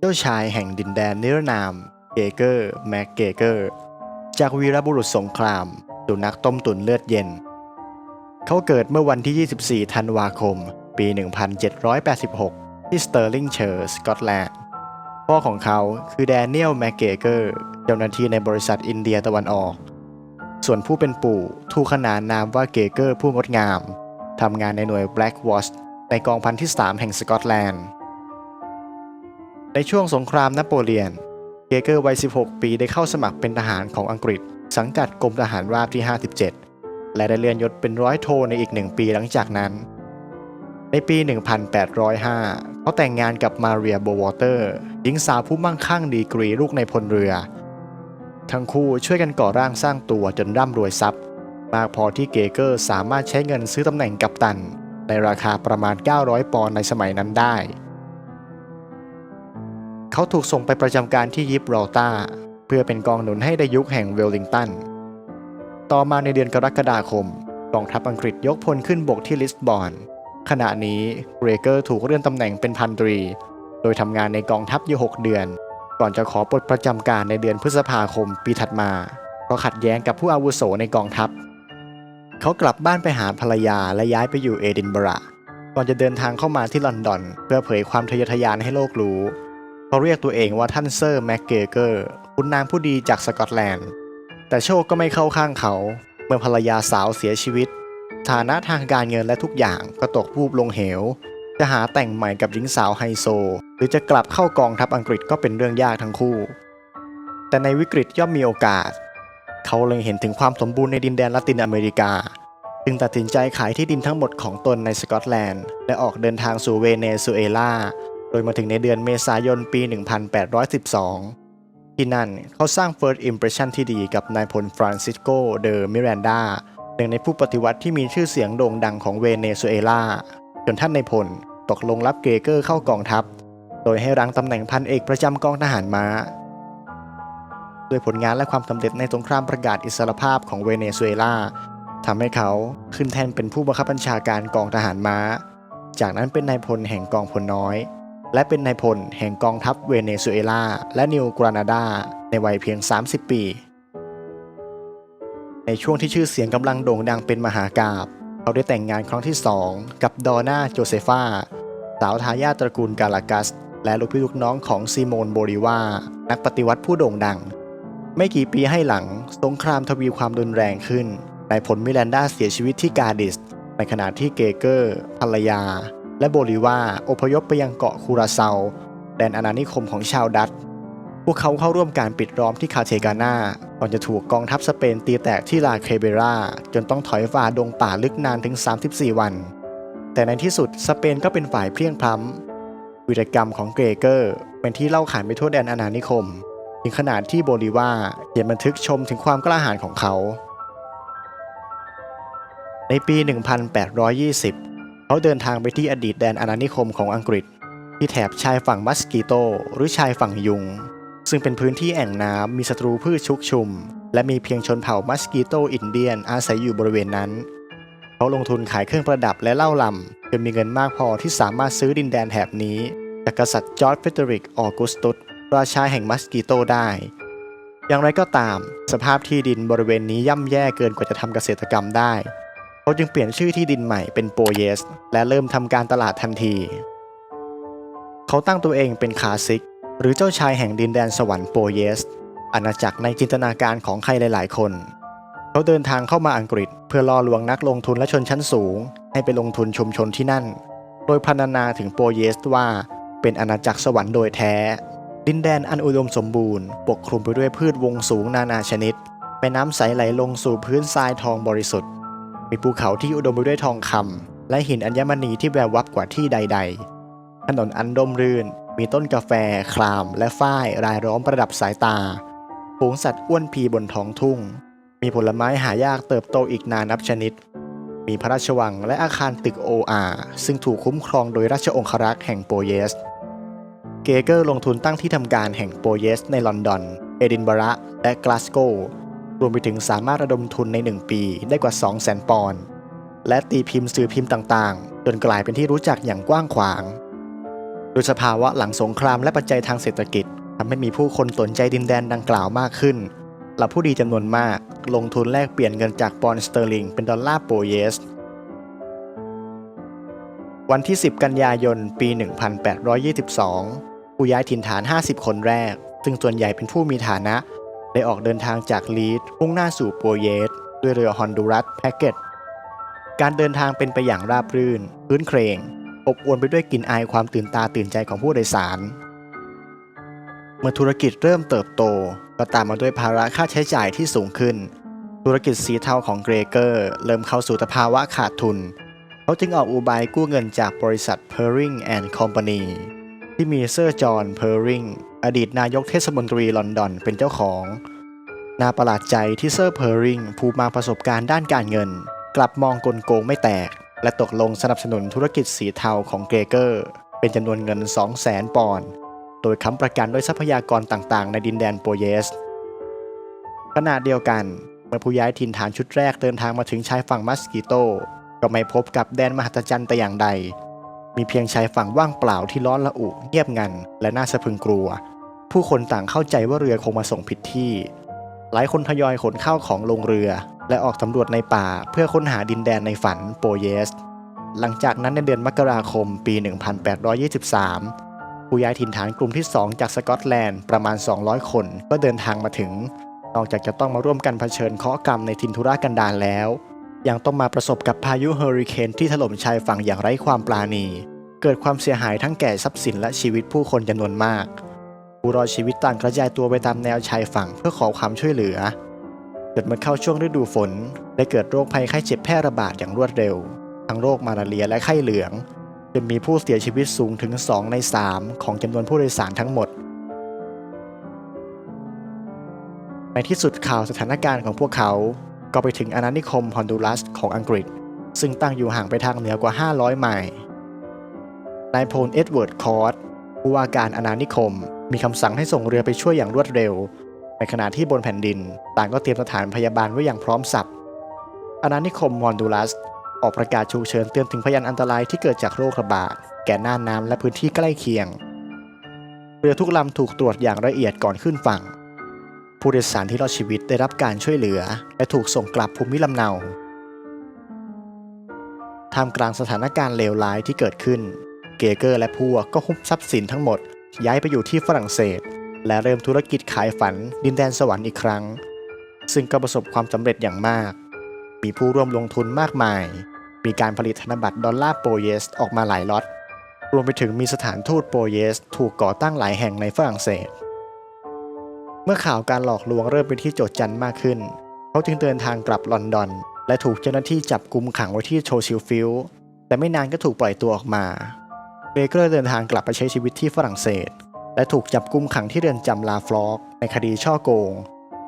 เจ้าชายแห่งดินแดนนิรนาม เกเกอร์ แม็กเกเกอร์ จากวีรบุรุษสงครามสุนัขต้มตุ๋นเลือดเย็น เขาเกิดเมื่อวันที่ 24 ธันวาคม ปี 1786 ที่สเตอร์ลิงเชอร์สกอตแลนด์ พ่อของเขาคือแดเนียลแมกเกเกอร์ เจ้าหน้าที่ในบริษัทอินเดียตะวันออก ส่วนผู้เป็นปู่ถูกขนานนามว่าเกเกอร์ผู้งดงาม ทำงานในหน่วย Black Watch ในกองพันที่ 3 แห่งสกอตแลนด์ ในช่วงสงครามนโปเลียน เกเกอร์วัย 16 ปีได้เข้าสมัครเป็นทหารของอังกฤษ สังกัดกรมทหารราบที่ 57 และได้เลื่อนยศเป็นร้อยโทในอีกหนึ่งปีหลังจากนั้น ในปี 1805 เขาแต่งงานกับมาเรียโบวอเตอร์หญิงสาวผู้มั่งคั่งดีกรีลูกในพลเรือ ทั้งคู่ช่วยกันก่อร่างสร้างตัวจนร่ำรวยทรัพย์ มากพอที่เกเกอร์สามารถใช้เงินซื้อตำแหน่งกัปตัน ในราคาประมาณ 900 ปอนด์ในสมัยนั้นได้ เขาถูกส่งไปประจำการที่ยิบรอตาเพื่อเป็นกองหนุนให้ในยุคแห่งเวลลิงตัน ต่อมาในเดือนกรกฎาคมกองทัพอังกฤษยกพลขึ้นบกที่ลิสบอน ขณะนี้เกรเกอร์ถูกเลื่อนตำแหน่งเป็นพันตรี โดยทำงานในกองทัพอยู่ 6 เดือน ก่อนจะขอปลดประจำการในเดือนพฤษภาคมปีถัดมา เพราะขัดแย้งกับผู้อาวุโสในกองทัพ เขากลับบ้านไปหาภรรยาและย้ายไปอยู่เอดินบะระก่อนจะเดินทางเข้ามาที่ลอนดอน เพื่อเผยความทะเยอทะยานให้โลกรู้ เขาเรียกตัวเองว่าท่านเซอร์แม็กเกเกอร์คุณนางผู้ดีจากสกอตแลนด์ แต่โชคก็ไม่เข้าข้างเขา เมื่อภรรยาสาวเสียชีวิต ฐานะทางการเงินและทุกอย่างก็ตกวูบลงเหว จะหาแต่งใหม่กับหญิงสาวไฮโซ หรือจะกลับเข้ากองทัพอังกฤษก็เป็นเรื่องยากทั้งคู่ แต่ในวิกฤตย่อมมีโอกาส เขาเล็งเห็นถึงความสมบูรณ์ในดินแดนละตินอเมริกา จึงตัดสินใจขายที่ดินทั้งหมดของตนในสกอตแลนด์ และออกเดินทางสู่เวเนซุเอลา โดยมาถึงในเดือนเมษายนปี 1812 ที่นั่นเขาสร้าง First Impression ที่ดีกับนายพลฟรานซิสโก เดอมิรันดาหนึ่งในผู้ปฏิวัติที่มีชื่อเสียงโด่งดังของเวเนซุเอลา จนท่านนายพลตกลงรับเกเกอร์เข้ากองทัพ โดยให้รังตำแหน่งพันเอกประจำกองทหารม้าด้วยผลงานและความสำเร็จในสงครามประกาศอิสรภาพของเวเนซุเอลาทำให้เขาขึ้นแทนเป็นผู้บังคับบัญชาการกองทหารม้า จากนั้นเป็นนายพลแห่งกองพลน้อย และเป็นนายพลแห่งกองทัพเวเนซุเอลาและนิวกรานาดาในวัยเพียง 30 ปี ในช่วงที่ชื่อเสียงกำลังโด่งดังเป็นมหากาบเขาได้แต่งงานครั้งที่สองกับดอน่าโจเซฟาสาวทายาทตระกูลกาลากัส และลูกพี่ลูกน้องของซีโมนโบริวา นักปฏิวัติผู้โด่งดัง ไม่กี่ปีให้หลังสงครามทวีความรุนแรงขึ้นนายผลมิลันดาเสียชีวิตที่กาดิส ในขณะที่เกเกอร์ภรรยา และโบลิวาอพยพไปยังเกาะคูราเซาแดนอาณานิคมของชาวดัตพวกเขาเข้าร่วมการปิดล้อมที่คาเทกานาก่อนจะถูกกองทัพสเปนตีแตกที่ลาเคเบราจนต้องถอยฝ่าดงป่าลึกนานถึง 34 วัน แต่ในที่สุดสเปนก็เป็นฝ่ายเพลียงพล้ำวิรกรรมของเกรเกอร์ เป็นที่เล่าขานไปทั่วแดนอาณานิคม ถึงขนาดที่โบลิวาเขียนบันทึกชมถึงความกล้าหาญของเขา ในปี 1820 เขาเดินทางไปที่อดีตแดนอาณานิคมของอังกฤษ ที่แถบชายฝั่งมัสกิโต หรือชายฝั่งยุง ซึ่งเป็นพื้นที่แอ่งน้ำมีศัตรูพืชชุกชุม และมีเพียงชนเผ่ามัสกิโตอินเดียนอาศัยอยู่บริเวณนั้น เขาลงทุนขายเครื่องประดับและเหล้าลำจนมีเงินมากพอที่สามารถซื้อดินแดนแถบนี้จากกษัตริย์จอร์จเฟเดริกออกุสตุสราชาแห่งมัสกิโตได้ อย่างไรก็ตาม สภาพที่ดินบริเวณนี้ย่ำแย่เกินกว่าจะทำเกษตรกรรมได้ เขาจึงเปลี่ยนชื่อที่ดินใหม่เป็นโปเยส และเริ่มทำการตลาดทันที เขาตั้งตัวเองเป็นคาซิก หรือเจ้าชายแห่งดินแดนสวรรค์โปเยส อาณาจักรในจินตนาการของใครหลาย ๆ คน เขาเดินทางเข้ามาอังกฤษ เพื่อล่อลวงนักลงทุนและชนชั้นสูง ให้ไปลงทุนชุมชนที่นั่น โดยพรรณนาถึงโปเยสว่าเป็นอาณาจักรสวรรค์โดยแท้ ดินแดนอันอุดมสมบูรณ์ ปกคลุมไปด้วยพืชวงสูงนานาชนิดแม่น้ำใสไหลลงสู่พื้นทรายทองบริสุทธิ์ มีภูเขาที่อุดมไปด้วยทองคำและหินอัญมณีที่แวววับกว่าที่ใด ๆ ถนนอันร่มรื่น มีต้นกาแฟ คราม และฝ้ายรายล้อมประดับสายตาฝูงสัตว์อ้วนพีบนท้องทุ่ง มีผลไม้หายากเติบโตอีกนานับชนิด มีพระราชวังและอาคารตึกโออาซึ่งถูกคุ้มครองโดยราชองครักษ์แห่งโปเยส เกเกอร์ลงทุนตั้งที่ทำการแห่งโปเยสในลอนดอน เอดินบะระและกลาสโก รวมไปถึงสามารถระดมทุนใน 1 ปีได้กว่า 2 0 0 0 0 0 ปอนด์และตีพิมพ์สื่อพิมพ์ต่างๆ จนกลายเป็นที่รู้จักอย่างกว้างขวาง โดยสภาวะหลังสงครามและปัจจัยทางเศรษฐกิจทำให้มีผู้คนสนใจดินแดนดังกล่าวมากขึ้นเหล่าผู้ดีจำนวนมาก ลงทุนแลกเปลี่ยนเงินจากปอนด์สเตอร์ลิงเป็นดอลลาร์โปเยส วันที่ 10 กันยายน ปี 1822 ผู้ย้ายถิ่นฐาน 50 คนแรก ซึ่งส่วนใหญ่เป็นผู้มีฐานะ ได้ออกเดินทางจากลีดมุ่งหน้าสู่โปเยสด้วยเรือฮอนดูรัสแพ็กเกตการเดินทางเป็นไปอย่างราบรื่น พื้นเครง อบอวลไปด้วยกลิ่นอายความตื่นตาตื่นใจของผู้โดยสาร เมื่อธุรกิจเริ่มเติบโต ก็ตามมาด้วยภาระค่าใช้จ่ายที่สูงขึ้น ธุรกิจสีเทาของเกรเกอร์ เริ่มเข้าสู่สภาวะขาดทุน เขาจึงออกอุบายกู้เงินจากบริษัท Perring and Company ที่มีเซอร์จอห์นเพอร์ริง อดีตนายกเทศมนตรีลอนดอนเป็นเจ้าของ น่าประหลาดใจที่เซอร์เพอร์ริงผู้มาประสบการณ์ด้านการเงิน กลับมองกลโกงไม่แตก และตกลงสนับสนุนธุรกิจสีเทาของเกรเกอร์ เป็นจำนวนเงิน 2 0 0แสนปอนด์โดยค้ำประกันด้วยทรัพยากรต่างๆ ในดินแดนโปเยสขณะเดียวกันเมื่อผู้ย้ายถิ่นฐานชุดแรกเดินทางมาถึงชายฝั่งมัสกิโต ก็ไม่พบกับแดนมหัศจรรย์แต่อย่างใด มีเพียงชายฝั่งว่างเปล่าที่ร้อนระอุเงียบงัน และน่าสะพึงกลัว ผู้คนต่างเข้าใจว่าเรือคงมาส่งผิดที่ หลายคนทยอยขนข้าวของลงเรือ และออกสำรวจในป่าเพื่อค้นหาดินแดนในฝันโปเยส หลังจากนั้นในเดือนมกราคมปี 1823 ผู้ย้ายถิ่นฐานกลุ่มที่ 2 จากสกอตแลนด์ประมาณ 200 คนก็เดินทางมาถึง นอกจากจะต้องมาร่วมกันเผชิญเคราะห์กรรมในทินทุรกันดารแล้ว ยังต้องมาประสบกับพายุเฮอริเคนที่ถล่มชายฝั่งอย่างไร้ความปราณี เกิดความเสียหายทั้งแก่ทรัพย์สินและชีวิตผู้คนจำนวนมาก ผู้รอดชีวิตต่างกระจายตัวไปตามแนวชายฝั่งเพื่อขอความช่วยเหลือเกิดมื่อเข้าช่วงฤดูฝนได้เกิดโรคภัยไข้เจ็บแพร่ระบาดอย่างรวดเร็ว ทั้งโรคมาลาเรียและไข้เหลือง จนมีผู้เสียชีวิตสูงถึง 2 ใน 3 ของจำนวนผู้โดยสารทั้งหมด ในที่สุดข่าวสถานการณ์ของพวกเขา ก็ไปถึงอาณานิคมฮอนดูรัสของอังกฤษ ซึ่งตั้งอยู่ห่างไปทางเหนือกว่า 500 ไมล์นายพลเอ็ดเวิร์ดคอร์ตผู้ว่าการอาณานิคม มีคำสั่งให้ส่งเรือไปช่วยอย่างรวดเร็ว ในขณะที่บนแผ่นดิน ต่างก็เตรียมสถานพยาบาลไว้อย่างพร้อมสับอาณานิคมฮอนดูรัสออกประกาศฉุกเฉินเตือนถึงพยานอันตรายที่เกิดจากโรคระบาดแก่น่านน้ำและพื้นที่ใกล้เคียง เรือทุกลำถูกตรวจอย่างละเอียดก่อนขึ้นฝั่ง ผู้โดยสารที่รอดชีวิตได้รับการช่วยเหลือ และถูกส่งกลับภูมิลำเนาท่ามกลางสถานการณ์เลวร้ายที่เกิดขึ้น เกเกอร์และพวกก็คุบทรัพย์สินทั้งหมด ย้ายไปอยู่ที่ฝรั่งเศส และเริ่มธุรกิจขายฝันดินแดนสวรรค์อีกครั้ง ซึ่งก็ประสบความสำเร็จอย่างมาก มีผู้ร่วมลงทุนมากมาย มีการผลิตธนบัตรดอลลาร์โปรเยสออกมาหลายล็อตรวมไปถึงมีสถานทูตโปรเยส ถูกก่อตั้งหลายแห่งในฝรั่งเศส มื่อข่าวการหลอกลวงเริ่มเป็นที่โจดจันมากขึ้น เขาจึงเดินทางกลับลอนดอน และถูกเจ้าหน้าที่จับกุมขังไว้ที่โชชิลฟิลแต่ไม่นานก็ถูกปล่อยตัวออกมาเบเกอร์เดินทางกลับไปใช้ชีวิตที่ฝรั่งเศส และถูกจับกุมขังที่เรือนจำลาฟลอก ในคดีช่อโกง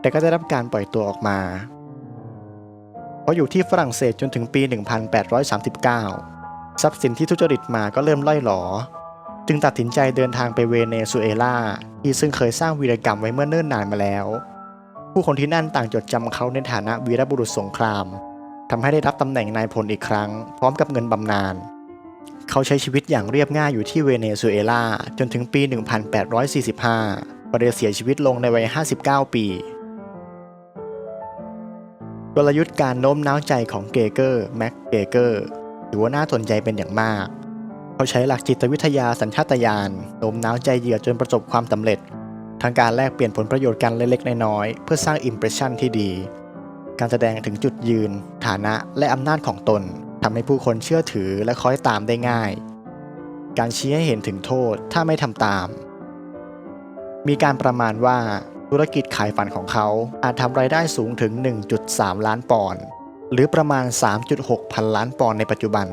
แต่ก็ได้รับการปล่อยตัวออกมาเขาอยู่ที่ฝรั่งเศสจนถึงปี 1839 ทรัพย์สินที่ทุจริตมาก็เริ่มล่อยหลอ จึงตัดสินใจเดินทางไปเวเนซุเอลาที่ซึ่งเคยสร้างวีรกรรมไว้เมื่อเนิ่นนานมาแล้ว ผู้คนที่นั่นต่างจดจำเขาในฐานะวีรบุรุษสงครามทำให้ได้รับตำแหน่งนายพลอีกครั้ง พร้อมกับเงินบำนาญเขาใช้ชีวิตอย่างเรียบง่ายอยู่ที่เวเนซุเอลาจนถึงปี 1845ก็ได้เสียชีวิตลงในวัย 59 ปีกลยุทธ์การโน้มน้าวใจของเกเกอร์แม็กเกเกอร์ถือว่าน่าสนใจเป็นอย่างมาก เขาใช้หลักจิตวิทยาสัญชาตญาณโน้มน้าวใจเหยื่อจนประสบความสำเร็จทางการแลกเปลี่ยนผลประโยชน์กันเล็กๆน้อยๆเพื่อสร้างอิมเพรสชันที่ดี การแสดงถึงจุดยืน ฐานะและอำนาจของตนทำให้ผู้คนเชื่อถือและคอยตามได้ง่าย การชี้ให้เห็นถึงโทษถ้าไม่ทำตาม มีการประมาณว่าธุรกิจขายฝันของเขาอาจทำรายได้สูงถึง 1.3 ล้านปอนด์หรือประมาณ 3.6 พันล้านปอนด์ในปัจจุบัน